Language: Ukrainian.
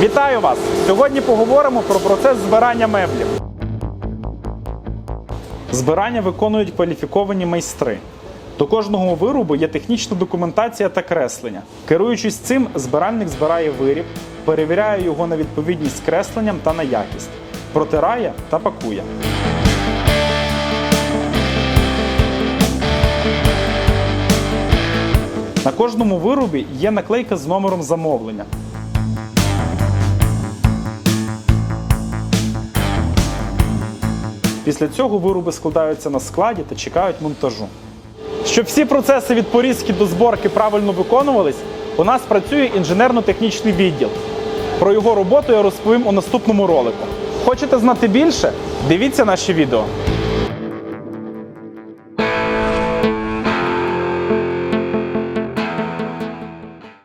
Вітаю вас! Сьогодні поговоримо про процес збирання меблів. Збирання виконують кваліфіковані майстри. До кожного виробу є технічна документація та креслення. Керуючись цим, збиральник збирає виріб, перевіряє його на відповідність кресленням та на якість, протирає та пакує. На кожному виробі є наклейка з номером замовлення. Після цього вироби складаються на складі та чекають монтажу. Щоб всі процеси від порізки до зборки правильно виконувались, у нас працює інженерно-технічний відділ. Про його роботу я розповім у наступному ролику. Хочете знати більше? Дивіться наші відео.